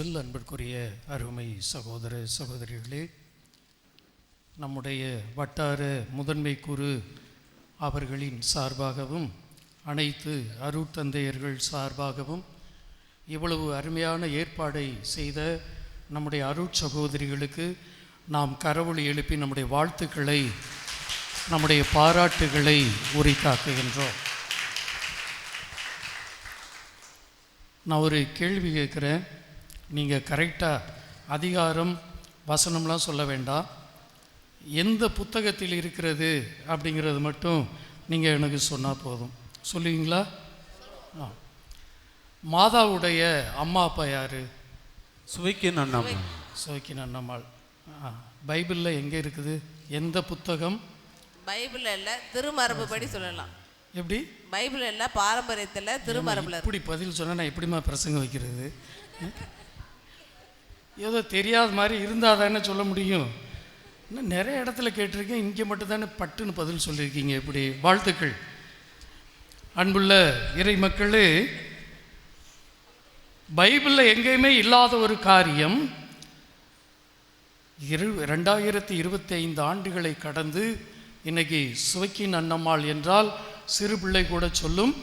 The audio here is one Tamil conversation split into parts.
அன்பிற்குரிய அருமை சகோதர சகோதரிகளே நம்முடைய வட்டார முதன்மை குரு அவர்களின் சார்பாகவும் அனைத்து அருட்தந்தையர்கள் சார்பாகவும் இவ்வளவு அருமையான ஏற்பாடை செய்த நம்முடைய அருட் சகோதரிகளுக்கு நாம் கரவொளி எழுப்பி நம்முடைய வாழ்த்துக்களை நம்முடைய பாராட்டுகளை உரித்தாக்குகின்றோம். நான் ஒரு கேள்வி கேட்குறேன். நீங்கள் கரெக்டாக அதிகாரம் வசனம்லாம் சொல்ல வேண்டாம். எந்த புத்தகத்தில் இருக்கிறது அப்படிங்கிறது மட்டும் நீங்கள் எனக்கு சொன்னால் போதும். சொல்லுவீங்களா? ஆ. மாதாவுடைய அம்மா அப்பா யார்? சுவைக்கு நன்னம்மா சோக்கின் அண்ணம்மாள் ஆ. பைபிளில் எங்கே இருக்குது? எந்த புத்தகம்? பைபிள் இல்ல திருமரபுபடி சொல்லலாம். எப்படி? பைபிள் இல்ல பாரம்பரியத்துல திருமரபுல. இப்படி பதில் சொன்னால் நான் எப்படிம்மா பிரசங்கம் வைக்கிறது? ஏதோ தெரியாத மாதிரி இருந்தால் தானே சொல்ல முடியும். இன்னும் நிறைய இடத்துல கேட்டிருக்கேன். இங்கே மட்டும் தானே பட்டுன்னு பதில் சொல்லியிருக்கீங்க இப்படி. வாழ்த்துக்கள். அன்புள்ள இறை மக்களே பைபிளில் எங்கேயுமே இல்லாத ஒரு காரியம் இரு ரெண்டாயிரத்தி இருபத்தி ஐந்து ஆண்டுகளை கடந்து இன்னைக்கு சுவைக்கின் அன்னம்மாள் என்றால் சிறு பிள்ளை கூட சொல்லும்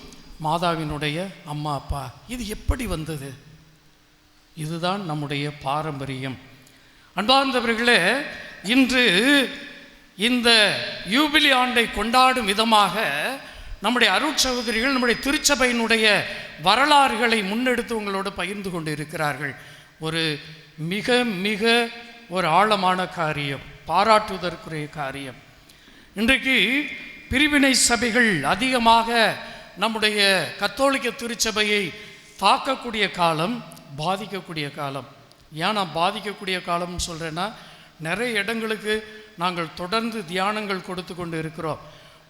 மாதாவினுடைய அம்மா அப்பா. இது எப்படி வந்தது? இதுதான் நம்முடைய பாரம்பரியம். அன்பார்ந்தவர்களே இன்று இந்த யூபிலி ஆண்டை கொண்டாடும் விதமாக நம்முடைய அருட்சகோதரிகள் நம்முடைய திருச்சபையினுடைய வரலாறுகளை முன்னெடுத்து உங்களோடு பகிர்ந்து கொண்டு இருக்கிறார்கள் ஒரு மிக மிக ஒரு ஆழமான காரியம் பாராட்டுவதற்குரிய காரியம். இன்றைக்கு பிரிவினை சபைகள் அதிகமாக நம்முடைய கத்தோலிக்க திருச்சபையை தாக்கக்கூடிய காலம் பாதிக்கக்கூடிய காலம். ஏன் நான் பாதிக்கக்கூடிய காலம்னு சொல்கிறேன்னா நிறைய இடங்களுக்கு நாங்கள் தொடர்ந்து தியானங்கள் கொடுத்து கொண்டு இருக்கிறோம்.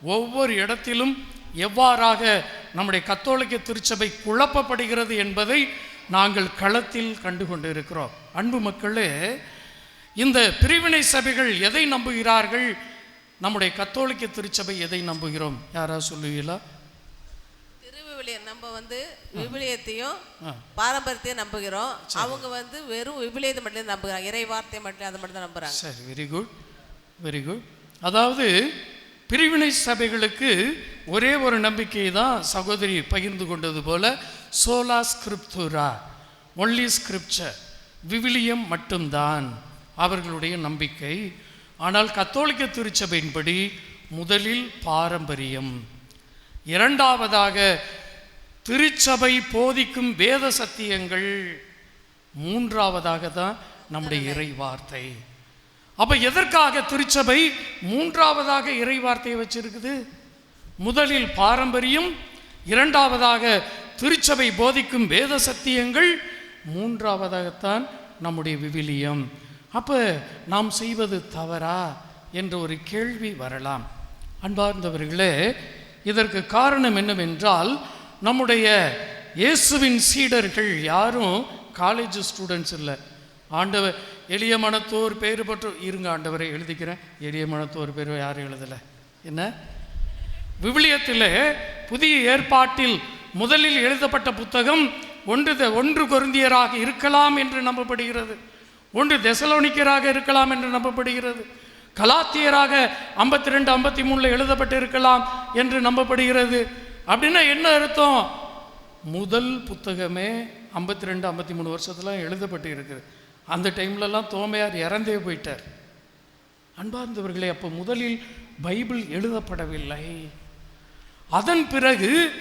ஒவ்வொரு இடத்திலும் எவ்வாறாக நம்முடைய கத்தோலிக்க திருச்சபை குழப்பப்படுகிறது என்பதை நாங்கள் களத்தில் கண்டு கொண்டு இருக்கிறோம். அன்பு மக்களே இந்த பிரிவினை சபைகள் எதை நம்புகிறார்கள்? நம்முடைய கத்தோலிக்க திருச்சபை எதை நம்புகிறோம்? யாராவது சொல்லுவீங்களா திருவிவிலியம் நம்ம வந்து விவிலியத்தையும் ஆ. பாரம்பரியத்தையும் நம்புகிறோம். அவங்க வந்து வெறும் விவிலியத்தை மட்டும் நம்புகிறாங்க. இறை வார்த்தை மட்டும் அதை மட்டும் தான் நம்புறாங்க. சரி வெரி குட் வெரி குட் அதாவது பிரிவினை சபைகளுக்கு ஒரே ஒரு நம்பிக்கை தான் சகோதரி பகிர்ந்து கொண்டது போல சோலா ஸ்கிரிப்துரா ஒன்லி ஸ்கிரிப்சர் விவிலியம் மட்டும்தான் அவர்களுடைய நம்பிக்கை. ஆனால் கத்தோலிக்க திருச்சபையின்படி முதலில் பாரம்பரியம். இரண்டாவதாக திருச்சபை போதிக்கும் வேத சத்தியங்கள் மூன்றாவதாக தான் நம்முடைய இறை வார்த்தை அப்ப எதற்காக திருச்சபை மூன்றாவதாக இறை வார்த்தையை வச்சிருக்குது? முதலில் பாரம்பரியம் இரண்டாவதாக திருச்சபை போதிக்கும் வேத சத்தியங்கள் மூன்றாவதாகத்தான் நம்முடைய விவிலியம். அப்ப நாம் செய்வது தவறா என்ற ஒரு கேள்வி வரலாம். அன்பார்ந்தவர்களே இதற்கு காரணம் என்னவென்றால் நம்முடைய இயேசுவின் சீடர்கள் யாரும் காலேஜ் ஸ்டூடெண்ட்ஸ் இல்லை. ஆண்டவர் எளிய மனத்தோர் பேர் பற்று இருங்க ஆண்டவரை எழுதிக்கிறேன். எளிய மனத்தோர் பேர் யாரும் எழுதலை. என்ன? விவிலியத்தில் புதிய ஏற்பாட்டில் முதலில் எழுதப்பட்ட புத்தகம் ஒன்று த- ஒன்று கொருந்தியராக இருக்கலாம் என்று நம்பப்படுகிறது. ஒன்று தெசலோனிக்கராக இருக்கலாம் என்று நம்பப்படுகிறது. கலாத்தியராக ஐம்பத்தி ரெண்டு ஐம்பத்தி மூணில் எழுதப்பட்டு இருக்கலாம் என்று நம்பப்படுகிறது. அப்படின்னா என்ன அர்த்தம்? முதல் புத்தகமே ஐம்பத்தி ரெண்டு ஐம்பத்தி மூணு வருஷத்துல எழுதப்பட்டு இருக்குது அந்த டைம்லலாம் தோமையார் இறந்தே போயிட்டார். அன்பார்ந்தவர்களே அப்போ முதலில் பைபிள் எழுதப்படவில்லை. அதன் பிறகு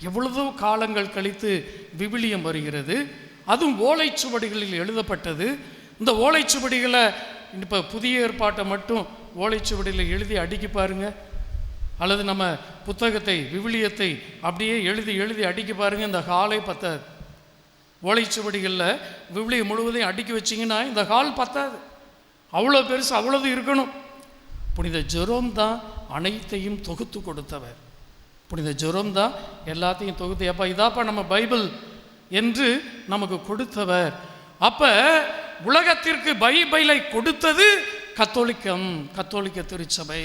எவ்வளவோ காலங்கள் கழித்து விவிலியம் வருகிறது. அதுவும் ஓலைச்சுவடிகளில் எழுதப்பட்டது. இந்த ஓலைச்சுவடிகளை இப்போ புதிய ஏற்பாட்டை மட்டும் ஓலைச்சுவடியில் எழுதி அடுக்கி பாருங்கள் அல்லது நம்ம புத்தகத்தை விவிலியத்தை அப்படியே எழுதி எழுதி அடிக்க பாருங்க இந்த ஹாலை பத்தாது. ஓலைச்சுவடிகளில் விவிலியம் முழுவதையும் அடுக்கி வச்சிங்கன்னா இந்த ஹால் பத்தாது. அவ்வளோ பெருசு அவ்வளோது இருக்கணும். புனித ஜெரோம் தான் அனைத்தையும் தொகுத்து கொடுத்தவர். புனித ஜெரோம் தான் எல்லாத்தையும் தொகுத்து அப்போ இதாப்பா நம்ம பைபிள் என்று நமக்கு கொடுத்தவர். அப்போ உலகத்திற்கு பைபிளை கொடுத்தது கத்தோலிக்கம் கத்தோலிக்க திருச்சபை.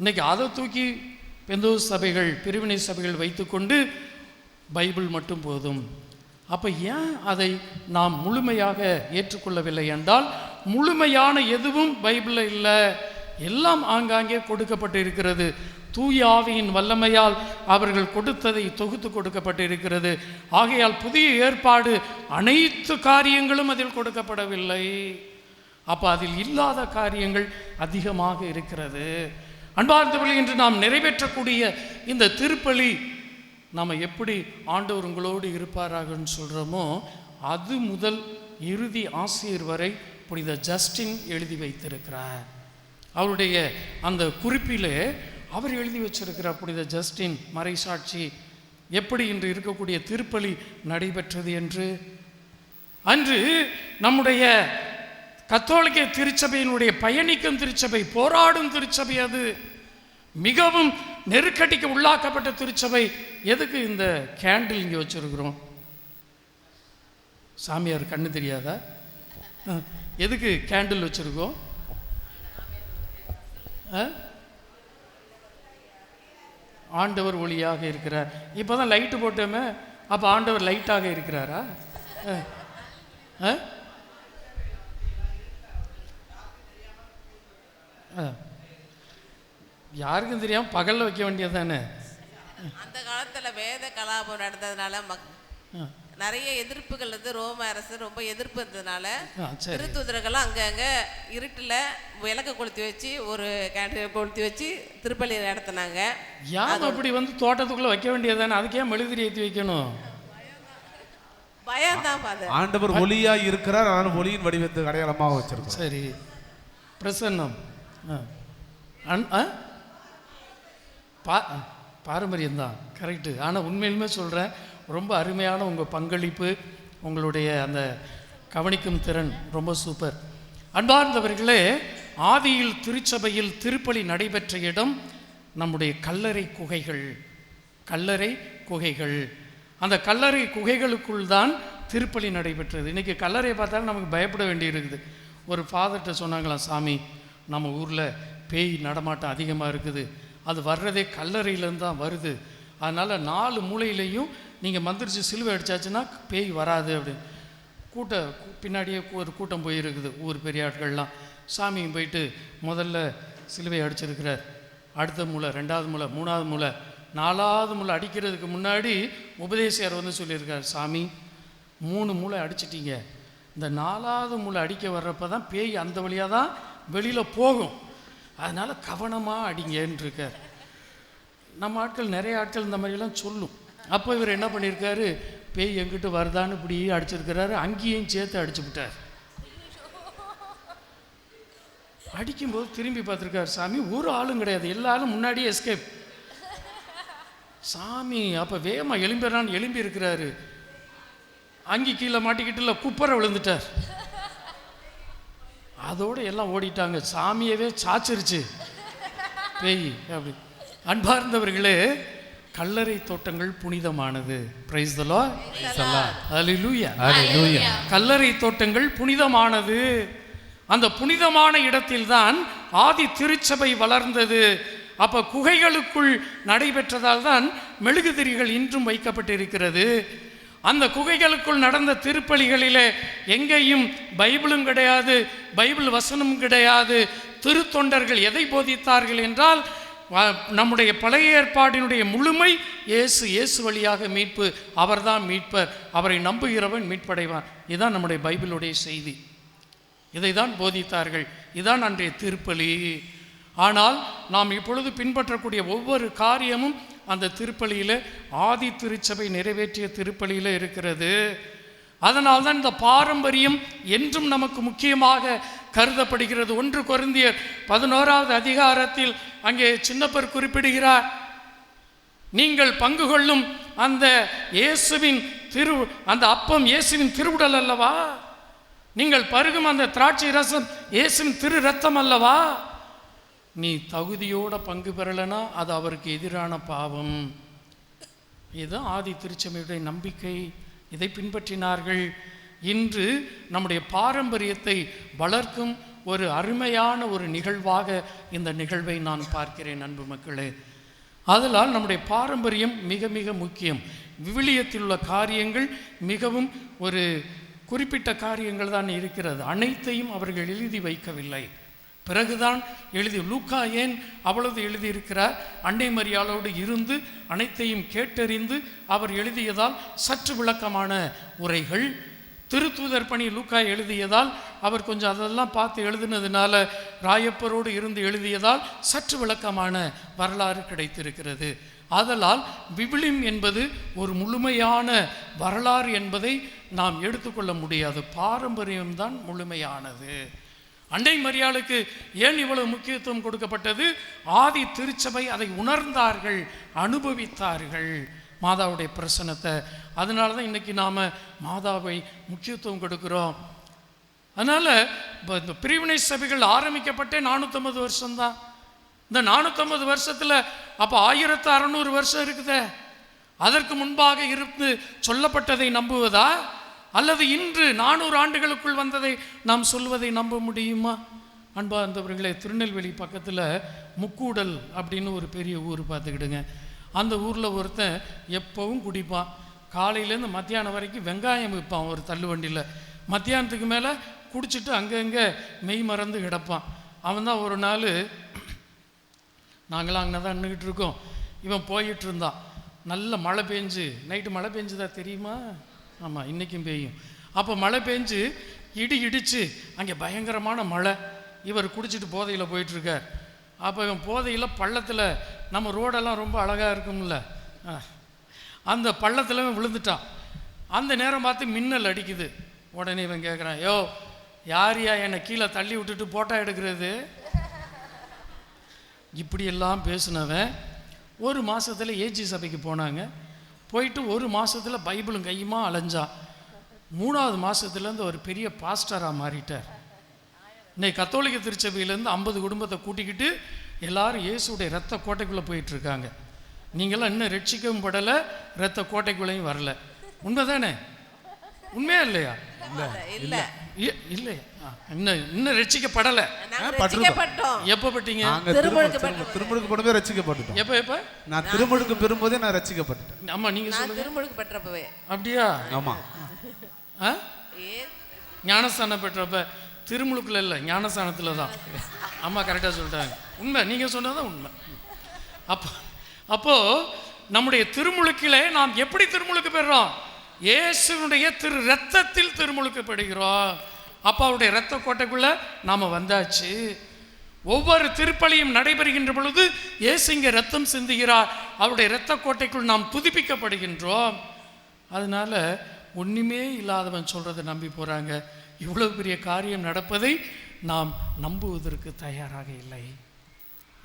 இன்னைக்கு அதை தூக்கி பெந்தோ சபைகள் பிரிவினை சபைகள் வைத்துக்கொண்டு பைபிள் மட்டும் போதும். அப்போ ஏன் அதை நாம் முழுமையாக ஏற்றுக்கொள்ளவில்லை என்றால் முழுமையான எதுவும் பைபிளில் இல்லை. எல்லாம் ஆங்காங்கே கொடுக்கப்பட்டு இருக்கிறது. தூய ஆவியின் வல்லமையால் அவர்கள் கொடுத்ததை தொகுத்து கொடுக்கப்பட்டு இருக்கிறது. ஆகையால் புதிய ஏற்பாடு அனைத்து காரியங்களும் அதில் கொடுக்கப்படவில்லை. அப்போ அதில் இல்லாத காரியங்கள் அதிகமாக இருக்கிறது. அன்பார்ந்தவர்கள் இன்று நாம் நிறைவேற்றக்கூடிய இந்த திருப்பலி நாம் எப்படி ஆண்டவர் உங்களோடு இருப்பாராகன்னு சொல்கிறோமோ அது முதல் இறுதி ஆசிரியர் வரை புனித ஜஸ்டின் எழுதி வைத்திருக்கிறார். அவருடைய அந்த குறிப்பிலே அவர் எழுதி வச்சிருக்கிறார் புனித ஜஸ்டின் மறைசாட்சி எப்படி இன்று இருக்கக்கூடிய திருப்பலி நடைபெற்றது என்று. அன்று நம்முடைய கத்தோலிக்க திருச்சபையினுடைய பயணிக்கும் திருச்சபை போராடும் திருச்சபை அது. மிகவும் நெருக்கடிக்கு உள்ளாக்கப்பட்ட திருச்சபை. எதுக்கு இந்த கேண்டில் இங்கே வச்சுருக்குறோம்? சாமியார் கண்ணு தெரியாதா? எதுக்கு கேண்டில் வச்சுருக்கோம்? ஆண்டவர் ஒளியாக இருக்கிறார். இப்போ தான் லைட்டு போட்டோமே அப்போ ஆண்டவர் லைட்டாக இருக்கிறாரா? ஆ? யாருக்கும் தெரியாமல் பகலில் வைக்க வேண்டியது தானே அந்த காலத்துல வேத கலாபம் நடந்ததுனால மக் நிறைய எதிர்ப்புகள் வந்து ரோம அரசு ரொம்ப எதிர்ப்பு இருந்ததுனால திருத்தூதர்கள்லாம் அங்கங்க இருட்டுல விளக்கு கொளுத்தி வச்சு ஒரு கேண்டீன் கொளுத்தி வச்சு திருப்பலி நடத்தினாங்க. யார் அப்படி வந்து தோட்டத்துக்குள்ளே வைக்க வேண்டியது தானே அதுக்கு மெழுதிரி ஏற்றி வைக்கணும். பயம்தான். ஃபாதர். ஆண்டவர் ஒளியா இருக்கிறார் ஆனால் ஒளியின் வடிவத்துக்கு அடையாளமாக வச்சிருக்கோம் சரி. பிரசன்னம். பா பாரம்பரியம் தான் கரெக்டு ஆனால் உண்மையிலுமே சொல்கிறேன் ரொம்ப அருமையான உங்கள் பங்களிப்பு உங்களுடைய அந்த கவனிக்கும் திறன் ரொம்ப சூப்பர் அன்பார்ந்தவர்களே ஆதியில் திருச்சபையில் திருப்பலி நடைபெற்ற இடம் நம்முடைய கல்லறை குகைகள். கல்லறை குகைகள். அந்த கல்லறை குகைகளுக்குள் தான் திருப்பலி நடைபெற்றது. இன்றைக்கி கல்லறையை பார்த்தாலும் நமக்கு பயப்பட வேண்டியிருக்குது. ஒரு ஃபாதர்கிட்ட சொன்னாங்களாம் சாமி நம்ம ஊரில் பேய் நடமாட்டம் அதிகமாக இருக்குது. அது வர்றதே கல்லறையிலேருந்து தான் வருது. அதனால் நாலு மூலையிலையும் நீங்கள் மந்திரிச்சு சிலுவை அடித்தாச்சுன்னா பேய் வராது அப்படின்னு. கூட்ட பின்னாடியே ஒரு கூட்டம் போயிருக்குது ஊர் பெரிய ஆட்கள்லாம். சாமியும் போயிட்டு முதல்ல சிலுவை அடிச்சிருக்கிறார். அடுத்த மூளை ரெண்டாவது மூளை மூணாவது மூளை. நாலாவது மூளை அடிக்கிறதுக்கு முன்னாடி உபதேசியார் வந்து சொல்லியிருக்கார் சாமி மூணு மூளை அடிச்சிட்டிங்க. இந்த நாலாவது மூளை அடிக்க வர்றப்ப தான் பேய் அந்த வழியாக தான் வெளியில் போகும். அதனால் கவனமாக அடிங்கன்னு இருக்கார் நம்ம ஆட்கள் நிறைய ஆட்கள் இந்த மாதிரிலாம் சொல்லும். அப்போ இவர் என்ன பண்ணியிருக்காரு? பேய் எங்கிட்ட வருதான்னு இப்படி அடிச்சிருக்கிறாரு. அங்கேயும் சேர்த்து அடிச்சு விட்டார். அடிக்கும்போது திரும்பி பார்த்துருக்காரு சாமி ஒரு ஆளும் கிடையாது. எல்லா ஆளும் முன்னாடியே எஸ்கேப் சாமி அப்போ வேகமாக எலும்பிறான்னு எலும்பி இருக்கிறாரு அங்கே கீழே மாட்டிக்கிட்டு இல்லை குப்பரை விழுந்துட்டார். அதோட எல்லாம் ஓடிட்டாங்க. சாமியவே சாச்சிருச்சு. பேய் அப்படி. அன்பார்ந்தவர்களே கல்லறை தோட்டங்கள் புனிதமானது. பிரைஸ் த லார்ட் ஹalleluya ஹalleluya கல்லறை தோட்டங்கள் புனிதமானது. அந்த புனிதமான இடத்தில்தான் ஆதி திருச்சபை வளர்ந்தது. அப்ப குகைகளுக்குள் நடைபெற்றதால் தான் மெழுகுதிரிகள் இன்றும் வைக்கப்பட்டிருக்கிறது. அந்த குகைகளுக்குள் நடந்த திருப்பலிகளிலே எங்கேயும் பைபிளும் கிடையாது பைபிள் வசனமும் கிடையாது. திருத்தொண்டர்கள் எதை போதித்தார்கள் என்றால் நம்முடைய பழைய ஏற்பாடினுடைய முழுமை இயேசு இயேசு வழியாக மீட்பு அவர்தான் மீட்பர். அவரை நம்புகிறவன் மீட்படைவான். இதுதான் நம்முடைய பைபிளுடைய செய்தி. இதை தான் போதித்தார்கள். இதான் அன்றைய திருப்பலி. ஆனால் நாம் இப்பொழுது பின்பற்றக்கூடிய ஒவ்வொரு காரியமும் அந்த திருப்பலியில் ஆதி திருச்சபை நிறைவேற்றிய திருப்பலியில் இருக்கிறது. அதனால் தான் இந்த பாரம்பரியம் என்றும் நமக்கு முக்கியமாக கருதப்படுகிறது. ஒன்று கொரிந்தியர் பதினோராவது அதிகாரத்தில் அங்கே சின்னப்பர் குறிப்பிடுகிறார் நீங்கள் பங்கு கொள்ளும் அந்த இயேசுவின் திரு அந்த அப்பம் இயேசுவின் திருவுடல் அல்லவா? நீங்கள் பருகும் அந்த திராட்சை ரசம் இயேசுவின் திரு ரத்தம் அல்லவா? நீ தகுதியோட பங்கு பெறலைன்னா அது அவருக்கு எதிரான பாவம். இதுதான் ஆதி திருச்சமையுடைய நம்பிக்கை. இதை பின்பற்றினார்கள். இன்று நம்முடைய பாரம்பரியத்தை வளர்க்கும் ஒரு அருமையான ஒரு நிகழ்வாக இந்த நிகழ்வை நான் பார்க்கிறேன் அன்பு மக்களே. அதனால் நம்முடைய பாரம்பரியம் மிக மிக முக்கியம். விவிலியத்தில் உள்ள காரியங்கள் மிகவும் ஒரு குறிப்பிட்ட காரியங்கள் தான் இருக்கிறது. அனைத்தையும் அவர்கள் எழுதி வைக்கவில்லை. பிறகுதான் எழுதி லூக்கா ஏன் அவ்வளவு எழுதியிருக்கிறார்? அன்னை மரியாளோடு இருந்து அனைத்தையும் கேட்டறிந்து அவர் எழுதியதால் சற்று விளக்கமான உரைகள். திருத்தூதர் பணி லூக்கா எழுதியதால் அவர் கொஞ்சம் அதெல்லாம் பார்த்து எழுதினதுனால ராயப்பரோடு இருந்து எழுதியதால் சற்று விளக்கமான வரலாறு கிடைத்திருக்கிறது. ஆதலால் விபிலியம் என்பது ஒரு முழுமையான வரலாறு என்பதை நாம் எடுத்துக்கொள்ள முடியாது. பாரம்பரியம்தான் முழுமையானது. அண்டை மரியாளுக்கு ஏன் இவ்வளவு முக்கியத்துவம் கொடுக்கப்பட்டது? ஆதி திருச்சபை அதை உணர்ந்தார்கள் அனுபவித்தார்கள். மாதாவுடைய பிரசனத்தை அதனால தான் இன்னைக்கு நாம் மாதாவை முக்கியத்துவம் கொடுக்குறோம். அதனால் இப்போ இந்த பிரிவினை சபைகள் ஆரம்பிக்கப்பட்டே நானூற்றம்பது வருஷம்தான். இந்த நானூற்றம்பது வருஷத்தில் அப்போ ஆயிரத்து அறநூறு வருஷம் இருக்குதே. அதற்கு முன்பாக இருந்து சொல்லப்பட்டதை நம்புவதா? அல்லது இன்று நானூறு ஆண்டுகளுக்குள் வந்ததை நாம் சொல்வதை நம்ப முடியுமா? அன்பா இருந்தவர்களே திருநெல்வேலி பக்கத்தில் முக்கூடல் அப்படின்னு ஒரு பெரிய ஊர் பார்த்துக்கிடுங்க. அந்த ஊரில் ஒருத்தன் எப்போவும் குடிப்பான். காலையிலேருந்து மத்தியானம் வரைக்கும் வெங்காயம் விற்பான் ஒரு தள்ளுவண்டியில். மத்தியானத்துக்கு மேலே குடிச்சிட்டு அங்கங்கே மெய் மறந்து கிடப்பான். அவன் தான் ஒரு நாள் நாங்களாம் அங்கே தான் நின்றுக்கிட்டு இருக்கோம். இவன் போயிட்டு இருந்தான். நல்ல மழை பெஞ்சு நைட்டு மழை பெஞ்சுதா தெரியுமா? ஆமாம் இன்றைக்கும் பெய்யும். அப்போ மழை பெஞ்சு இடி இடிச்சு அங்கே பயங்கரமான மழை. இவர் குடிச்சிட்டு போதையில் போயிட்டுருக்கார். அப்போ இவன் போதையில் பள்ளத்தில் நம்ம ரோடெல்லாம் ரொம்ப அழகாக இருக்கும்ல. ஆ. அந்த பள்ளத்தில் விழுந்துட்டான். அந்த நேரம் பார்த்து மின்னல் அடிக்குது. உடனே இவன் கேட்குறான் யோ யாரியா என்னை கீழே தள்ளி விட்டுட்டு போட்டா எடுக்கிறது? இப்படியெல்லாம் பேசினவன் ஒரு மாதத்தில் ஏஜி சபைக்கு போனாங்க. போயிட்டு ஒரு மாதத்தில் பைபிளும் கையுமா அலைஞ்சா. மூணாவது மாதத்துலேருந்து ஒரு பெரிய பாஸ்டராக மாறிட்டார். இன்னைக்கு கத்தோலிக்க திருச்சபையிலேருந்து ஐம்பது குடும்பத்தை கூட்டிக்கிட்டு எல்லாரும் இயேசுடைய ரத்த கோட்டைக்குள்ளே போயிட்டுருக்காங்க. நீங்களாம் இன்னும் ரட்சிக்கவும் படலை ரத்த கோட்டைக்குள்ளேயும் வரல. உண்மை தானே உண்மையா இல்லையா? இல்லை. இல்லையா ஆ, இன்னும் இன்னும் ரட்சிக்கப்படலை எப்போ பட்டீங்க? திருமுழுக்கு போடும்போது ரசிக்கப்பட்டுட்டோம். எப்போ எப்போ? நான் திருமுழுக்கு பெறும்போதே நான் ரசிக்கப்பட்டுட்டேன். ஆமா நீங்க நான் சொல்லுங்க. திருமுழுக்கு பெற்றப்பவே. அப்படியா? ஆமா. ஆ? ஞானஸ்தானம் பெற்றப்ப திருமுழுக்குல இல்லை ஞானஸ்தானத்தில் தான். அம்மா கரெக்டாக சொல்லிட்டாங்க. உண்மை நீங்கள் சொன்னதான் உண்மை. அப்போ அப்போது நம்முடைய திருமுழுக்கிலே நாம் எப்படி திருமுழுக்கு பெறுறோம் இயேசுனுடைய திரு ரத்தத்தில் திருமுழுக்கப்படுகிறோம். அப்போ அவருடைய ரத்த கோட்டைக்குள்ள நாம் வந்தாச்சு. ஒவ்வொரு திருப்பலியும் நடைபெறுகின்ற பொழுது இயேசு இங்கே ரத்தம் சிந்துகிறார். அவருடைய இரத்த கோட்டைக்குள் நாம் புதுப்பிக்கப்படுகின்றோம். அதனால ஒன்றுமே இல்லாதவன் சொல்கிறத நம்பி போகிறாங்க இவ்வளவு பெரிய காரியம் நடப்பதை நாம் நம்புவதற்கு தயாராக இல்லை.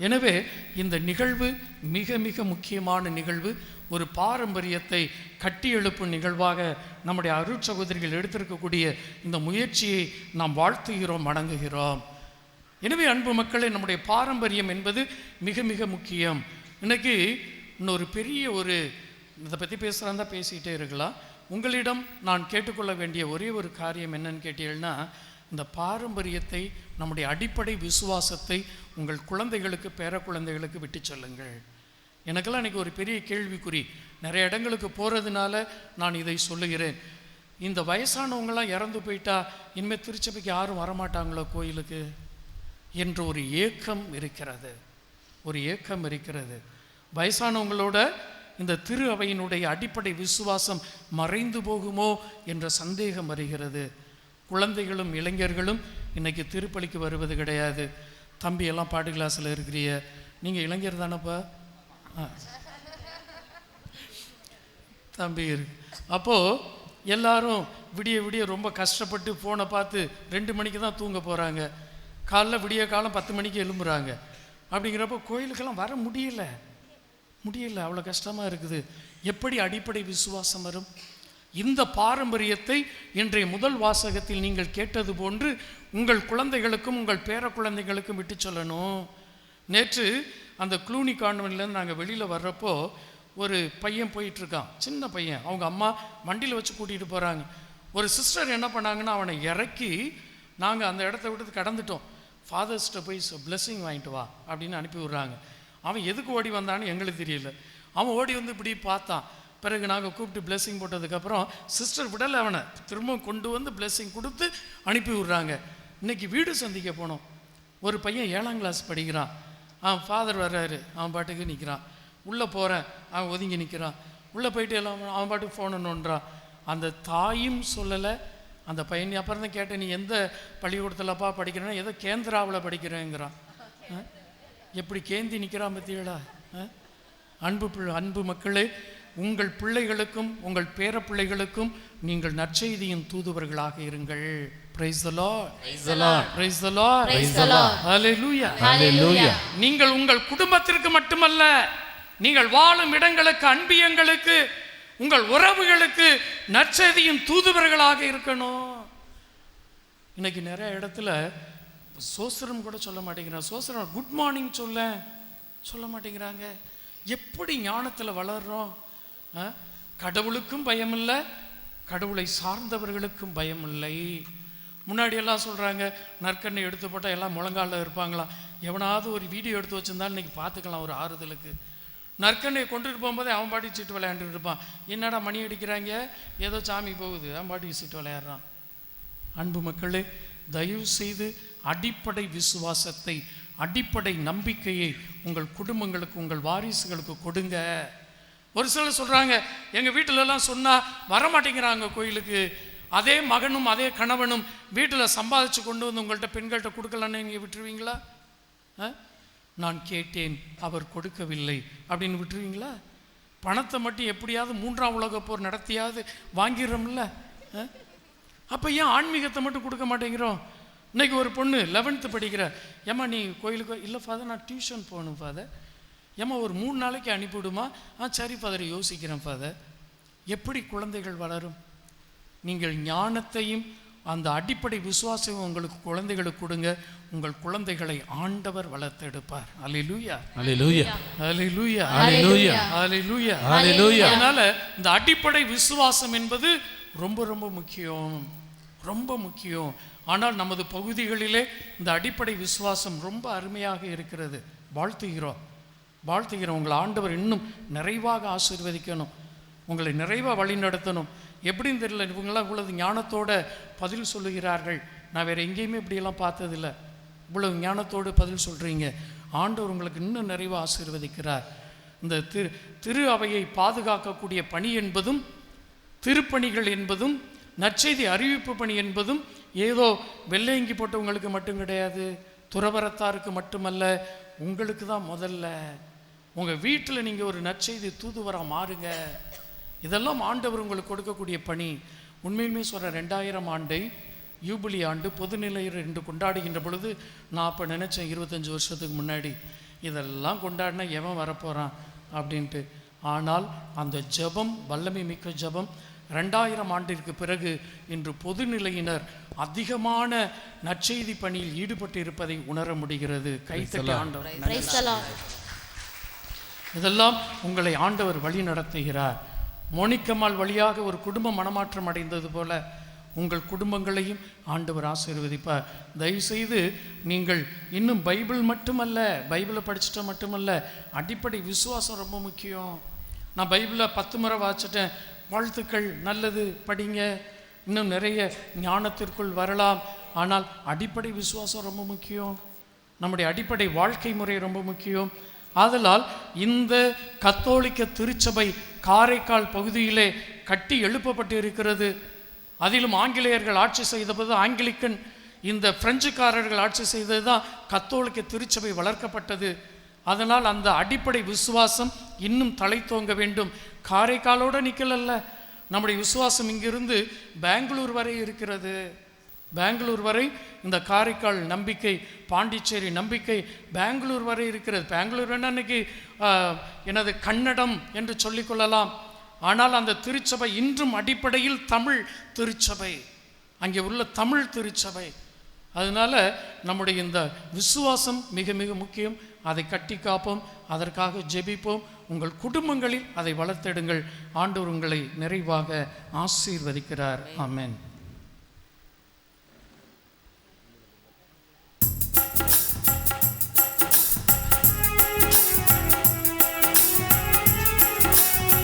எனவே இந்த நிகழ்வு மிக மிக முக்கியமான நிகழ்வு. ஒரு பாரம்பரியத்தை கட்டி எழுப்பும் நிகழ்வாக நம்முடைய அருட்சகோதரிகள் எடுத்திருக்கக்கூடிய இந்த முயற்சியை நாம் வாழ்த்துகிறோம் வணங்குகிறோம். எனவே அன்பு மக்களே நம்முடைய பாரம்பரியம் என்பது மிக மிக முக்கியம். இன்னைக்கு இன்னொரு பெரிய ஒரு இதை பற்றி பேசுகிறதா பேசிக்கிட்டே இருக்கலாம். உங்களிடம் நான் கேட்டுக்கொள்ள வேண்டிய ஒரே ஒரு காரியம் என்னன்னு கேட்டீங்கன்னா இந்த பாரம்பரியத்தை நம்முடைய அடிப்படை விசுவாசத்தை உங்கள் குழந்தைகளுக்கு பேர குழந்தைகளுக்கு விட்டு சொல்லுங்கள். எனக்கெல்லாம் அன்றைக்கி ஒரு பெரிய கேள்விக்குறி. நிறைய இடங்களுக்கு போகிறதுனால நான் இதை சொல்லுகிறேன். இந்த வயசானவங்களாம் இறந்து போயிட்டா இனிமேல் திருச்சபைக்கு யாரும் வரமாட்டாங்களோ கோயிலுக்கு? என்ற ஒரு ஏக்கம் இருக்கிறது. ஒரு ஏக்கம் இருக்கிறது. வயசானவங்களோட இந்த திரு அவையினுடைய அடிப்படை விசுவாசம் மறைந்து போகுமோ என்ற சந்தேகம் வருகிறது. குழந்தைகளும் இளைஞர்களும் இன்றைக்கி திருப்பலிக்கு வருவது கிடையாது. தம்பி எல்லாம் பாட்டு கிளாஸில் இருக்கிறிய. நீங்கள் இளைஞர் தானப்பா? தம்பி இருக்கு அப்போது எல்லாரும் விடிய விடிய ரொம்ப கஷ்டப்பட்டு ஃபோனை பார்த்து ரெண்டு மணிக்கு தான் தூங்க போகிறாங்க காலைல விடிய காலம் பத்து மணிக்கு எழும்புறாங்க. அப்படிங்கிறப்போ கோயிலுக்கெல்லாம் வர முடியல. முடியல. அவ்வளோ கஷ்டமாக இருக்குது. எப்படி அடிப்படை விசுவாசம் வரும்? இந்த பாரம்பரியத்தை இன்றைய முதல் வாசகத்தில் நீங்கள் கேட்டது போன்று உங்கள் குழந்தைகளுக்கும் உங்கள் பேர குழந்தைகளுக்கும் விட்டு சொல்லணும். நேற்று அந்த க்ளூனி கான்வென்ட்லேருந்து நாங்கள் வெளியில் வர்றப்போ ஒரு பையன் போயிட்டுருக்கான். சின்ன பையன். அவங்க அம்மா வண்டியில் வச்சு கூட்டிகிட்டு போகிறாங்க ஒரு சிஸ்டர் என்ன பண்ணாங்கன்னா அவனை இறக்கி நாங்கள் அந்த இடத்த விட்டு கடந்துட்டோம். ஃபாதர்ஸ்கிட்ட போய் பிளெஸ்ஸிங் வாங்கிட்டு வா அப்படின்னு அனுப்பி விட்றாங்க. அவன் எதுக்கு ஓடி வந்தான்னு எங்களுக்கு தெரியல. அவன் ஓடி வந்து இப்படி பார்த்தான். பிறகு நாங்கள் கூப்பிட்டு blessing போட்டதுக்கப்புறம் சிஸ்டர் விடலை அவனை. திரும்பவும் கொண்டு வந்து பிளெஸ்ஸிங் கொடுத்து அனுப்பி விட்றாங்க. இன்னைக்கு வீடு சந்திக்க போனோம். ஒரு பையன் ஏழாம் கிளாஸ் படிக்கிறான். அவன் ஃபாதர் வர்றாரு. அவன் பாட்டுக்கு நிற்கிறான் உள்ளே போகிறேன் அவன் ஒதுங்கி நிற்கிறான் உள்ளே போயிட்டு எல்லாம் அவன் பாட்டுக்கு ஃபோனை நோண்டுறான். அந்த தாயும் சொல்லலை. அந்த பையன் அப்புறம் தான் கேட்டேன் நீ எந்த பள்ளிக்கூடத்தில்ப்பா படிக்கிறேன்னா ஏதோ கேந்திராவில் படிக்கிறேங்கிறான். ஆ? எப்படி கேந்தி நிற்கிறான் பத்தியடா? அன்பு அன்பு மக்களே உங்கள் பிள்ளைகளுக்கும் உங்கள் பேர பிள்ளைகளுக்கும் நீங்கள் நற்செய்தியின் தூதுவர்களாக இருங்கள். நீங்கள் உங்கள் குடும்பத்திற்கு மட்டுமல்ல நீங்கள் வாழும் இடங்களுக்கு அன்பியங்களுக்கு உங்கள் உறவுகளுக்கு நற்செய்தியின் தூதுவர்களாக இருக்கணும். இன்னைக்கு நிறைய இடத்துல சோசரம் கூட சொல்ல மாட்டேங்கிறாங்க. சோசரம் குட் மார்னிங் சொல்ல சொல்ல மாட்டேங்கிறாங்க. எப்படி ஞானத்தில் வளர்றோம்? கடவுளுக்கும் பயம் இல்லை கடவுளை சார்ந்தவர்களுக்கும் பயம் இல்லை முன்னாடி எல்லாம் சொல்கிறாங்க நற்கண்ணை எடுத்து போட்டால் எல்லாம் முழங்காலில் இருப்பாங்களாம் எவனாவது ஒரு வீடியோ எடுத்து வச்சிருந்தாலும் இன்னைக்கு பார்த்துக்கலாம் ஒரு ஆறுதலுக்கு. நற்கண்ணையை கொண்டுட்டு போகும்போதே அவன் பாட்டி சீட்டு விளையாண்டுட்டு இருப்பான். என்னடா மணி அடிக்கிறாங்க? ஏதோ சாமி போகுது அவன் பாட்டி சீட்டு விளையாடுறான். அன்பு மக்களே தயவு செய்து அடிப்படை விசுவாசத்தை அடிப்படை நம்பிக்கையை உங்கள் குடும்பங்களுக்கு உங்கள் வாரிசுகளுக்கு கொடுங்க. ஒரு சிலர் சொல்கிறாங்க எங்கள் வீட்டிலலாம் சொன்னால் வரமாட்டேங்கிறாங்க கோயிலுக்கு. அதே மகனும் அதே கணவனும் வீட்டில் சம்பாதிச்சு கொண்டு வந்து உங்கள்கிட்ட பெண்கள்கிட்ட கொடுக்கலன்னு நீங்கள் விட்டுருவீங்களா? ஆ? நான் கேட்டேன் அவர் கொடுக்கவில்லை. அப்படின்னு விட்டுருவீங்களா? பணத்தை மட்டும் எப்படியாவது மூன்றாம் உலக போர் நடத்தியாவது வாங்கிடுறோம்ல. ஆ? அப்போ ஏன் ஆன்மீகத்தை மட்டும் கொடுக்க மாட்டேங்கிறோம்? இன்னைக்கு ஒரு பொண்ணு லெவன்த்து படிக்கிற. ஏம்மா நீ கோயிலுக்கு இல்லை ஃபாதர் நான் டியூஷன் போகணும் ஃபாதர் ஏம்மா ஒரு மூணு நாளைக்கு அனுப்பிவிடுமா? ஆ சரி ஃபாதர் யோசிக்கிறேன் ஃபாதர் எப்படி குழந்தைகள் வளரும்? நீங்கள் ஞானத்தையும் அந்த அடிப்படை விசுவாசம் உங்களுக்கு குழந்தைகளுக்கு கொடுங்க. உங்கள் குழந்தைகளை ஆண்டவர் வளர்த்தெடுப்பார். அல்லேலூயா Hallelujah. அல்லேலூயா Hallelujah. அல்லேலூயா Hallelujah. அதனால இந்த அடிப்படை விசுவாசம் என்பது ரொம்ப ரொம்ப முக்கியம். ரொம்ப முக்கியம். ஆனால் நமது பகுதிகளிலே இந்த அடிப்படை விசுவாசம் ரொம்ப அருமையாக இருக்கிறது. வாழ்த்துகிறோம். வாழ்த்துகிறோம் உங்களை ஆண்டவர் இன்னும் நிறைவாக ஆசீர்வதிக்கணும். உங்களை நிறைவாக வழிநடத்தணும் எப்படின்னு தெரியல இவங்களாம் இவ்வளவு ஞானத்தோட பதில் சொல்லுகிறார்கள். நான் வேறு எங்கேயுமே இப்படியெல்லாம் பார்த்ததில்ல. இவ்வளவு ஞானத்தோடு பதில் சொல்கிறீங்க ஆண்டவர் உங்களுக்கு இன்னும் நிறைவாக ஆசீர்வதிக்கிறார். இந்த திரு திரு அவையை பாதுகாக்கக்கூடிய பணி என்பதும் திருப்பணிகள் என்பதும் நற்செய்தி அறிவிப்பு பணி என்பதும் ஏதோ வெள்ளையங்கி போட்டவங்களுக்கு மட்டும் கிடையாது துறவரத்தாருக்கு மட்டுமல்ல உங்களுக்கு தான் முதல்ல. உங்கள் வீட்டில் நீங்கள் ஒரு நற்செய்தி தூதுவராக மாறுங்க. இதெல்லாம் ஆண்டவர் உங்களுக்கு கொடுக்கக்கூடிய பணி. உண்மையுமே சொல்கிற ரெண்டாயிரம் ஆண்டை யூபிலி ஆண்டு பொதுநிலை ரெண்டு கொண்டாடுகின்ற பொழுது நான் அப்போ நினச்சேன் இருபத்தஞ்சி வருஷத்துக்கு முன்னாடி இதெல்லாம் கொண்டாடினா எவன் வரப்போகிறான் அப்படின்ட்டு. ஆனால் அந்த ஜெபம் வல்லமை மிக்க ஜெபம் ரெண்டாயிரம் ஆண்டிற்கு பிறகு இன்று பொதுநிலையினர் அதிகமான நற்செய்தி பணியில் ஈடுபட்டு இருப்பதை உணர முடிகிறது. கைத்தட்டி ஆண்டவர். இதெல்லாம் உங்களை ஆண்டவர் வழி நடத்துகிறார். மோனிக்கம்மாள் வழியாக ஒரு குடும்பம் மனமாற்றம் அடைந்தது போல உங்கள் குடும்பங்களையும் ஆண்டவர் ஆசீர்வதிப்பார். தயவுசெய்து நீங்கள் இன்னும் பைபிள் மட்டுமல்ல பைபிளை படிச்சுட்டா மட்டுமல்ல அடிப்படை விசுவாசம் ரொம்ப முக்கியம். நான் பைபிளை பத்து முறை வாசிச்சிட்டேன். வாழ்த்துக்கள் நல்லது படிங்க. இன்னும் நிறைய ஞானத்திற்குள் வரலாம். ஆனால் அடிப்படை விசுவாசம் ரொம்ப முக்கியம். நம்முடைய அடிப்படை வாழ்க்கை முறை ரொம்ப முக்கியம். ஆதலால் இந்த கத்தோலிக்க திருச்சபை காரைக்கால் பகுதியிலே கட்டி எழுப்பப்பட்டு இருக்கிறது அதிலும் ஆங்கிலேயர்கள் ஆட்சி செய்தபோது ஆங்கிலிக்கன் இந்த பிரெஞ்சுக்காரர்கள் ஆட்சி செய்தது தான் கத்தோலிக்க திருச்சபை வளர்க்கப்பட்டது. அதனால் அந்த அடிப்படை விசுவாசம் இன்னும் தலை தோங்க வேண்டும். காரைக்காலோட நிற்கலல்ல நம்முடைய விசுவாசம் இங்கிருந்து பெங்களூர் வரை இருக்கிறது. பெங்களூர் வரை இந்த காரைக்கால் நம்பிக்கை பாண்டிச்சேரி நம்பிக்கை பெங்களூர் வரை இருக்கிறது. பெங்களூர் வேணா இன்னைக்கு எனது கன்னடம் என்று சொல்லிக்கொள்ளலாம் ஆனால் அந்த திருச்சபை இன்றும் அடிப்படையில் தமிழ் திருச்சபை. அங்கே உள்ள தமிழ் திருச்சபை. அதனால் நம்முடைய இந்த விசுவாசம் மிக மிக முக்கியம். அதை கட்டி காப்போம் அதற்காக ஜெபிப்போம். உங்கள் குடும்பங்களில் அதை வளர்த்தெடுங்கள். ஆண்டவர் உங்களை நிறைவாக ஆசீர்வதிக்கிறார். ஆமேன்.